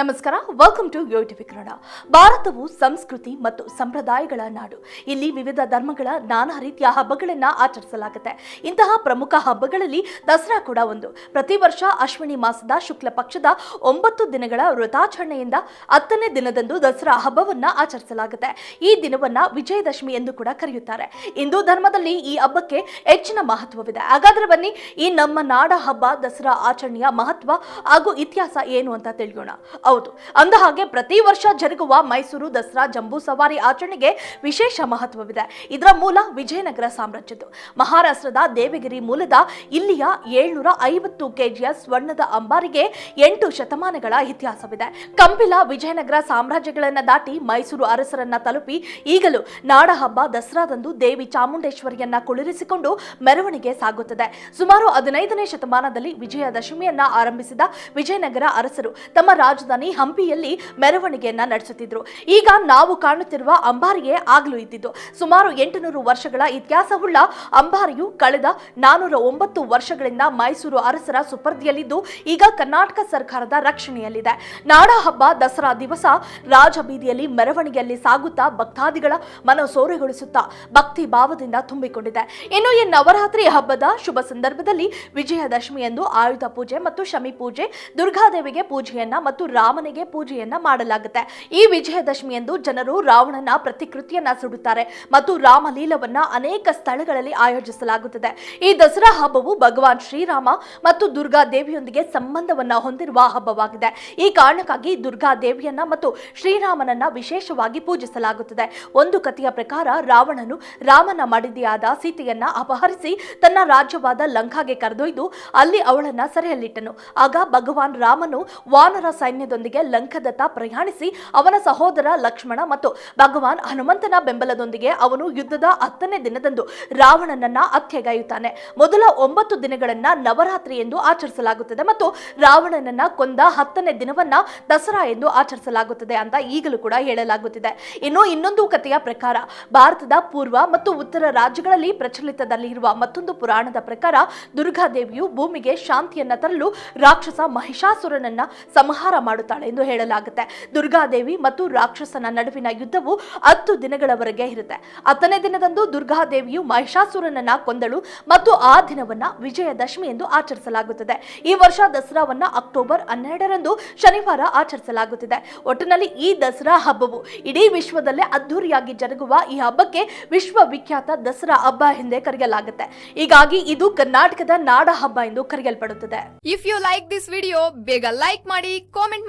ನಮಸ್ಕಾರ welcome to Yo TV Kannada ಭಾರತವು ಸಂಸ್ಕೃತಿ ಮತ್ತು ಸಂಪ್ರದಾಯಗಳ ನಾಡು. ಇಲ್ಲಿ ವಿವಿಧ ಧರ್ಮಗಳ ನಾನಾ ರೀತಿಯ ಹಬ್ಬಗಳನ್ನು ಆಚರಿಸಲಾಗುತ್ತೆ. ಇಂತಹ ಪ್ರಮುಖ ಹಬ್ಬಗಳಲ್ಲಿ ದಸರಾ ಕೂಡ ಒಂದು. ಪ್ರತಿ ವರ್ಷ ಅಶ್ವಿನಿ ಮಾಸದ ಶುಕ್ಲ ಪಕ್ಷದ ಒಂಬತ್ತು ದಿನಗಳ ವ್ರತಾಚರಣೆಯಿಂದ ಹತ್ತನೇ ದಿನದಂದು ದಸರಾ ಹಬ್ಬವನ್ನು ಆಚರಿಸಲಾಗುತ್ತೆ. ಈ ದಿನವನ್ನು ವಿಜಯದಶಮಿ ಎಂದು ಕೂಡ ಕರೆಯುತ್ತಾರೆ. ಹಿಂದೂ ಧರ್ಮದಲ್ಲಿ ಈ ಹಬ್ಬಕ್ಕೆ ಹೆಚ್ಚಿನ ಮಹತ್ವವಿದೆ. ಹಾಗಾದರೆ ಬನ್ನಿ, ಈ ನಮ್ಮ ನಾಡ ಹಬ್ಬ ದಸರಾ ಆಚರಣೆಯ ಮಹತ್ವ ಹಾಗೂ ಇತಿಹಾಸ ಏನು ಅಂತ ತಿಳಿಯೋಣ. ಹೌದು. ಅಂದ ಹಾಗೆ ಪ್ರತಿ ವರ್ಷ ಜರುಗುವ ಮೈಸೂರು ದಸರಾ ಜಂಬೂ ಸವಾರಿ ಆಚರಣೆಗೆ ವಿಶೇಷ ಮಹತ್ವವಿದೆ. ಇದರ ಮೂಲ ವಿಜಯನಗರ ಸಾಮ್ರಾಜ್ಯದ್ದು. ಮಹಾರಾಷ್ಟ್ರದ ದೇವಗಿರಿ ಮೂಲದ ಇಲ್ಲಿಯ ಏಳ್ನೂರ ಐವತ್ತು ಕೆಜಿಯ ಸ್ವರ್ಣದ ಅಂಬಾರಿಗೆ ಎಂಟು ಶತಮಾನಗಳ ಇತಿಹಾಸವಿದೆ. ಕಂಪಿಲ ವಿಜಯನಗರ ಸಾಮ್ರಾಜ್ಯಗಳನ್ನ ದಾಟಿ ಮೈಸೂರು ಅರಸರನ್ನ ತಲುಪಿ ಈಗಲೂ ನಾಡ ಹಬ್ಬ ದಸರಾದಂದು ದೇವಿ ಚಾಮುಂಡೇಶ್ವರಿಯನ್ನ ಕುಳಿರಿಸಿಕೊಂಡು ಮೆರವಣಿಗೆ ಸಾಗುತ್ತದೆ. ಸುಮಾರು ಹದಿನೈದನೇ ಶತಮಾನದಲ್ಲಿ ವಿಜಯದಶಮಿಯನ್ನ ಆರಂಭಿಸಿದ ವಿಜಯನಗರ ಅರಸರು ತಮ್ಮ ರಾಜಧಾನಿ ಹಂಪಿಯಲ್ಲಿ ಮೆರವಣಿಗೆಯನ್ನ ನಡೆಸುತ್ತಿದ್ರು. ಈಗ ನಾವು ಕಾಣುತ್ತಿರುವ ಅಂಬಾರಿಯೇ ಆಗಲೂ ಇದ್ದಿದ್ದು. ಸುಮಾರು ಎಂಟುನೂರು ವರ್ಷಗಳ ಇತಿಹಾಸವುಳ್ಳ ಅಂಬಾರಿಯು ಕಳೆದ ನಾನೂರ ಒಂಬತ್ತು ವರ್ಷಗಳಿಂದ ಮೈಸೂರು ಅರಸರ ಸುಪರ್ದಿಯಲ್ಲಿದ್ದು, ಈಗ ಕರ್ನಾಟಕ ಸರ್ಕಾರದ ರಕ್ಷಣೆಯಲ್ಲಿದೆ. ನಾಡಹಬ್ಬ ದಸರಾ ದಿವಸ ರಾಜಬೀದಿಯಲ್ಲಿ ಮೆರವಣಿಗೆಯಲ್ಲಿ ಸಾಗುತ್ತಾ ಭಕ್ತಾದಿಗಳ ಮನಸೋರೆಗೊಳಿಸುತ್ತಾ ಭಕ್ತಿ ಭಾವದಿಂದ ತುಂಬಿಕೊಂಡಿದೆ. ಇನ್ನು ಈ ನವರಾತ್ರಿ ಹಬ್ಬದ ಶುಭ ಸಂದರ್ಭದಲ್ಲಿ ವಿಜಯದಶಮಿಯಂದು ಆಯುಧ ಪೂಜೆ ಮತ್ತು ಶಮಿ ಪೂಜೆ, ದುರ್ಗಾದೇವಿಗೆ ಪೂಜೆಯನ್ನ ಮತ್ತು ರಾಮನಿಗೆ ಪೂಜೆಯನ್ನ ಮಾಡಲಾಗುತ್ತೆ. ಈ ವಿಜಯದಶಮಿಯಂದು ಜನರು ರಾವಣನ ಪ್ರತಿಕೃತಿಯನ್ನ ಸುಡುತ್ತಾರೆ ಮತ್ತು ರಾಮಲೀಲವನ್ನ ಅನೇಕ ಸ್ಥಳಗಳಲ್ಲಿ ಆಯೋಜಿಸಲಾಗುತ್ತದೆ. ಈ ದಸರಾ ಹಬ್ಬವು ಭಗವಾನ್ ಶ್ರೀರಾಮ ಮತ್ತು ದುರ್ಗಾ ದೇವಿಯೊಂದಿಗೆ ಸಂಬಂಧವನ್ನ ಹೊಂದಿರುವ ಹಬ್ಬವಾಗಿದೆ. ಈ ಕಾರಣಕ್ಕಾಗಿ ದುರ್ಗಾ ದೇವಿಯನ್ನ ಮತ್ತು ಶ್ರೀರಾಮನನ್ನ ವಿಶೇಷವಾಗಿ ಪೂಜಿಸಲಾಗುತ್ತದೆ. ಒಂದು ಕಥೆಯ ಪ್ರಕಾರ ರಾವಣನು ರಾಮನ ಮಡಿದಿಯಾದ ಸೀತೆಯನ್ನ ಅಪಹರಿಸಿ ತನ್ನ ರಾಜ್ಯವಾದ ಲಂಕಾಗೆ ಕರೆದೊಯ್ದು ಅಲ್ಲಿ ಅವಳನ್ನ ಸೆರೆಯಲ್ಲಿಟ್ಟನು. ಆಗ ಭಗವಾನ್ ರಾಮನು ವಾನರ ಸೈನ್ಯದೊಂದಿಗೆ ಲಂಕದತ್ತ ಪ್ರಯಾಣಿಸಿ ಅವನ ಸಹೋದರ ಲಕ್ಷ್ಮಣ ಮತ್ತು ಭಗವಾನ್ ಹನುಮಂತನ ಬೆಂಬಲದೊಂದಿಗೆ ಅವನು ಯುದ್ಧದ ಹತ್ತನೇ ದಿನದಂದು ರಾವಣನನ್ನ ಹತ್ಯೆಗೈಯುತ್ತಾನೆ. ಮೊದಲ ಒಂಬತ್ತು ದಿನಗಳನ್ನ ನವರಾತ್ರಿ ಎಂದು ಆಚರಿಸಲಾಗುತ್ತದೆ ಮತ್ತು ರಾವಣನನ್ನ ಕೊಂದ ಹತ್ತನೇ ದಿನವನ್ನ ದಸರಾ ಎಂದು ಆಚರಿಸಲಾಗುತ್ತದೆ ಅಂತ ಈಗಲೂ ಕೂಡ ಹೇಳಲಾಗುತ್ತಿದೆ. ಇನ್ನು ಇನ್ನೊಂದು ಕಥೆಯ ಪ್ರಕಾರ ಭಾರತದ ಪೂರ್ವ ಮತ್ತು ಉತ್ತರ ರಾಜ್ಯಗಳಲ್ಲಿ ಪ್ರಚಲಿತದಲ್ಲಿರುವ ಮತ್ತೊಂದು ಪುರಾಣದ ಪ್ರಕಾರ ದುರ್ಗಾದೇವಿಯು ಭೂಮಿಗೆ ಶಾಂತಿಯನ್ನ ತರಲು ರಾಕ್ಷಸ ಮಹಿಷಾಸುರನನ್ನ ಸಂಹಾರ ಮಾಡುತ್ತಾಳೆ ಎಂದು ಹೇಳಲಾಗುತ್ತೆ. ದುರ್ಗಾದೇವಿ ಮತ್ತು ರಾಕ್ಷಸನ ನಡುವಿನ ಯುದ್ಧವು ಹತ್ತು ದಿನಗಳವರೆಗೆ ಇರುತ್ತೆ. ಹತ್ತನೇ ದಿನದಂದು ದುರ್ಗಾದೇವಿಯು ಮಹಿಷಾಸುರನನ್ನ ಕೊಂದಳು ಮತ್ತು ಆ ದಿನವನ್ನ ವಿಜಯದಶಮಿ ಎಂದು ಆಚರಿಸಲಾಗುತ್ತದೆ. ಈ ವರ್ಷ ದಸರಾವನ್ನ ಅಕ್ಟೋಬರ್ ಹನ್ನೆರಡರಂದು ಶನಿವಾರ ಆಚರಿಸಲಾಗುತ್ತಿದೆ. ಒಟ್ಟಿನಲ್ಲಿ ಈ ದಸರಾ ಹಬ್ಬವು ಇಡೀ ವಿಶ್ವದಲ್ಲೇ ಅದ್ದೂರಿಯಾಗಿ ಜರುಗುವ ಈ ಹಬ್ಬಕ್ಕೆ ವಿಶ್ವವಿಖ್ಯಾತ ದಸರಾ ಹಬ್ಬ ಎಂದೇ ಕರೆಯಲಾಗುತ್ತೆ. ಹೀಗಾಗಿ ಇದು ಕರ್ನಾಟಕದ ನಾಡ ಹಬ್ಬ ಎಂದು ಕರೆಯಲ್ಪಡುತ್ತದೆ. If you like this video ಬೇಗ ಲೈಕ್ ಮಾಡಿ ಕಾಮೆಂಟ್